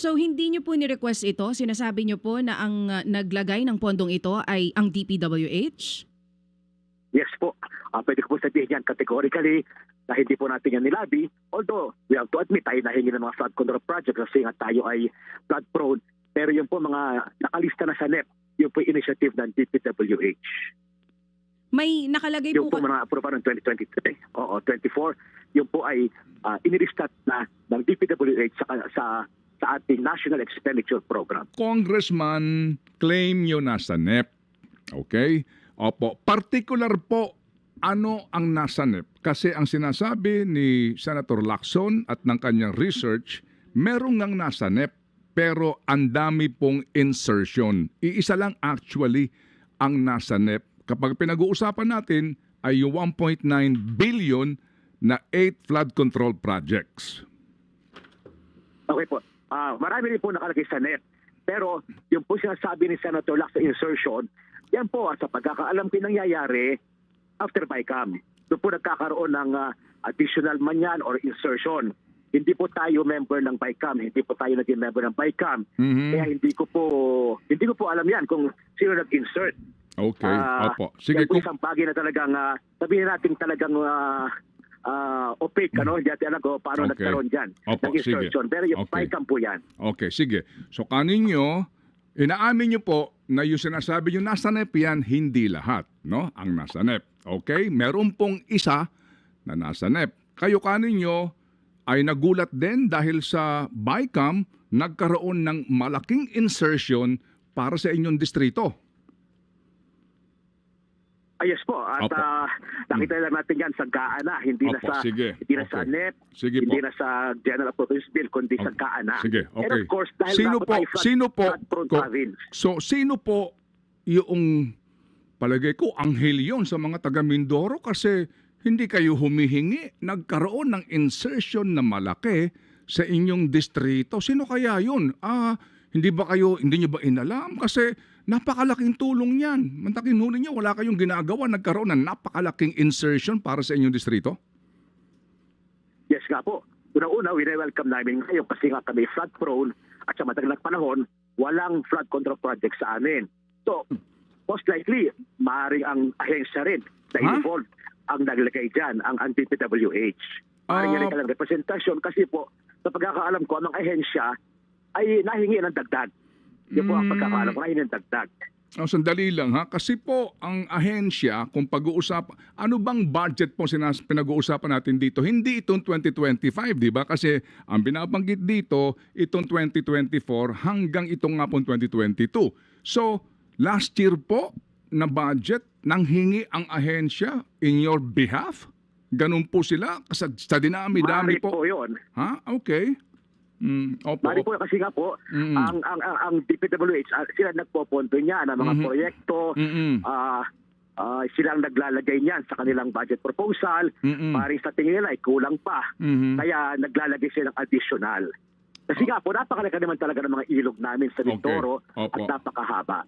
So hindi nyo po ni-request ito? Sinasabi nyo po na ang uh, naglagay ng pondong ito ay ang DPWH? Yes po, Ah, pwede ko po sabihin yan categorically na hindi po natin yan nilabi. Although, we have to admit, tayo nahingi ng mga flood control project kasi nga tayo ay flood prone. Pero yung po mga nakalista na sa NEP, yung po initiative ng DPWH. May nakalagay Yung po... po mga approve ng 2023, oo, 24, yung po ay uh, inilistat na ng DPWH sa, sa, sa ating National Expenditure Program. Congressman, claim nyo nasa NEP. Okay? Opo. Particular po, ano ang nasa NEP? Kasi ang sinasabi ni Senator Lacson at ng kanyang research, merong ngang nasa NEP pero ang dami pong insertion. Iisa lang actually ang nasa NEP. Kapag pinag-uusapan natin ay yung 1.9 billion na 8 flood control projects. Okay po. Ah, marami rin po nakalagay sa net. Pero yung po sinasabi ni Senator Lax sa insertion, yan po ah, sa pagkakaalam ko yung nangyayari after BICAM. Doon po nagkakaroon ng ah, additional man yan or insertion. Hindi po tayo member ng BICAM, hindi po tayo naging member ng BICAM. Mhm. Kaya hindi ko po hindi ko po alam yan kung sino nag-insert. Okay, Ah, opo. Sige, yan po kung, isang bagay na talagang ah, sabihin natin talagang ah, ah, opaque, ano? Hindi natin alam kung paano Okay. nagkaroon dyan Opo, ng insertion. Pero yung Okay. BICAM po yan. Okay, sige. So kanin nyo, inaamin nyo po na yung sinasabi nyo nasa NEP yan, hindi lahat, no? Ang nasa NEP. Okay? Meron pong isa na nasa NEP. Kayo kanin nyo ay nagulat din dahil sa BICAM nagkaroon ng malaking insertion para sa inyong distrito. Ah, yes po. At Opo. ah, nakita lang natin yan sa GAANA, hindi na Opo, sa sige. hindi na sa Okay. NEP, Sige hindi po. na sa General Appropriations Bill, kundi sa. GAANA. Sige, And okay. of course, dahil Sino po, flood- sino po, ko- province. so sino po yung palagay ko anghel yon sa mga taga Mindoro kasi hindi kayo humihingi, nagkaroon ng insertion na malaki sa inyong distrito. Sino kaya yun? Ah, hindi ba kayo, hindi nyo ba inalam? Kasi napakalaking tulong yan. Mantakin huli nyo, wala kayong ginagawa, nagkaroon ng napakalaking insertion para sa inyong distrito? Yes nga po. Una-una, we-welcome namin ngayon kasi nga kami flood prone at sa matagal na panahon, walang flood control project sa amin. So, most likely, maaaring ang ahensya rin na involved ang naglagay dyan, ang, DPWH. Maaaring Ah. yan ang representasyon kasi po, sa pagkakaalam ko, ang ahensya ay nahingi ng dagdag. Yun po ang Mm. pagkakaalam ko, nahingi ng dagdag. Oh, sandali lang ha. Kasi po, ang ahensya, kung pag-uusap, ano bang budget po sinas pinag-uusapan natin dito? Hindi itong 2025, di ba? Kasi ang binabanggit dito, itong 2024 hanggang itong nga pong 2022. So, last year po na budget, nang hingi ang ahensya in your behalf? Ganun po sila? Sa, sa dinami-dami po. po yun. Ha? Okay. Mm, opo. Opo. po kasi nga po, Mm. ang, ang, ang, ang DPWH, ah, sila nagpoponto niya ng mga Mhm. proyekto, Mm-mm. ah ah, sila ang naglalagay niyan sa kanilang budget proposal. Mm-mm. Paring sa tingin nila ay kulang pa. Mhm. Kaya naglalagay sila ng additional. Kasi nga po, napakalaki naman talaga ng mga ilog namin sa Okay. Mindoro at Opo. napakahaba.